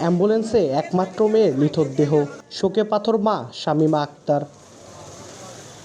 অ্যাম্বুলেন্সে একমাত্র মেয়ের মৃতদেহ। দেহ শোকে পাথর মা শামিমা আক্তার।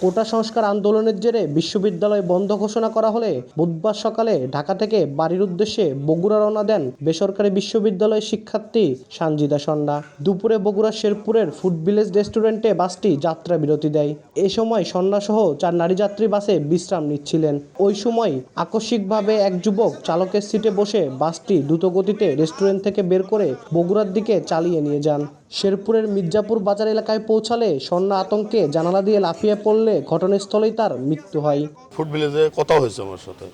কোটা সংস্কার আন্দোলনের জেরে বিশ্ববিদ্যালয় বন্ধ ঘোষণা করা হলে বুধবার সকালে ঢাকা থেকে বাড়ির উদ্দেশ্যে বগুড়া রওনা দেন বেসরকারি বিশ্ববিদ্যালয়ের শিক্ষার্থী সানজিদা সন্না দুপুরে বগুড়া শেরপুরের ফুড ভিলেজ রেস্টুরেন্টে বাসটি যাত্রা বিরতি দেয়। এ সময় সন্নাসহ চার নারী যাত্রী বাসে বিশ্রাম নিচ্ছিলেন। ওই সময় আকস্মিকভাবে এক যুবক চালকের সিটে বসে বাসটি দ্রুতগতিতে রেস্টুরেন্ট থেকে বের করে বগুড়ার দিকে চালিয়ে নিয়ে যান। শেরপুরের মির্জাপুর বাজার এলাকায় পৌঁছালে সন্না আতঙ্কে জানালা দিয়ে লাফিয়ে পড়লে ঘটনাস্থলেই তার মৃত্যু হয়। ফুড ভিলেজে কথা হয়েছে আমার সাথে।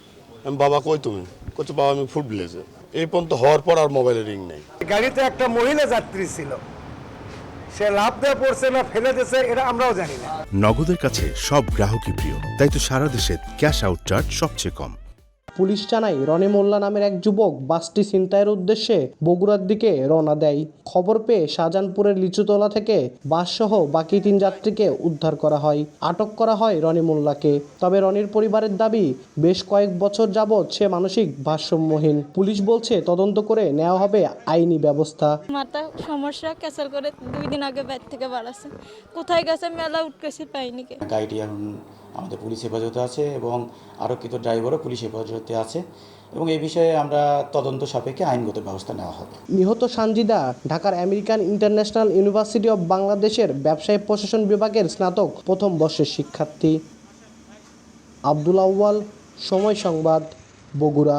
আমি বাবা কই তুমি? কইছে বাবা আমি ফুড ভিলেজে। এই পর্যন্ত হওয়ার পর আর মোবাইলে রিং নেই। গাড়িতে একটা মহিলা যাত্রী ছিল। সে লাভ দিয়ে পড়ছে না ফেলে দিয়েছে এটা আমরাও জানি না। নগদের কাছে সব গ্রাহকই প্রিয় তাই তো সারা দেশে ক্যাশ আউট চার্জ সবচেয়ে কম। পুলিশ জানায় রনি মোল্লা নামের এক যুবক বাসটি ছিনতাইয়ের উদ্দেশ্যে বগুড়ার দিকে রওনা দেয়। খবর পেয়ে শাহজাহানপুরের লিচুতলা থেকে বাসসহ বাকি তিন যাত্রীকে উদ্ধার করা হয়। আটক করা হয় রনি মোল্লাকে। তবে রনির পরিবারের দাবি বেশ কয়েক বছর যাবৎ সে মানসিক ভারসাম্যহীন। পুলিশ বলছে তদন্ত করে নেওয়া হবে আইনি ব্যবস্থা। মাথা সমস্যা ক্যান্সেল করে দুই দিন আগে বাইর থেকে বাড়াছে কোথায় গেছে মেলা উঠকেছি পাইনি কে। গাড়িটি এখন আমাদের পুলিশ হেফাজতে আছে এবং আরক্ষিত ড্রাইভারও পুলিশ হেফাজতে আছে এবং এই বিষয়ে আমরা তদন্ত সাপেক্ষে আইনগত ব্যবস্থা নেওয়া হবে। নিহত সানজিদা ঢাকার আমেরিকান ইন্টারন্যাশনাল ইউনিভার্সিটি অব বাংলাদেশের ব্যবসায় প্রশাসন বিভাগের স্নাতক প্রথম বর্ষের শিক্ষার্থী। আব্দুল আউয়াল, সময় সংবাদ, বগুড়া।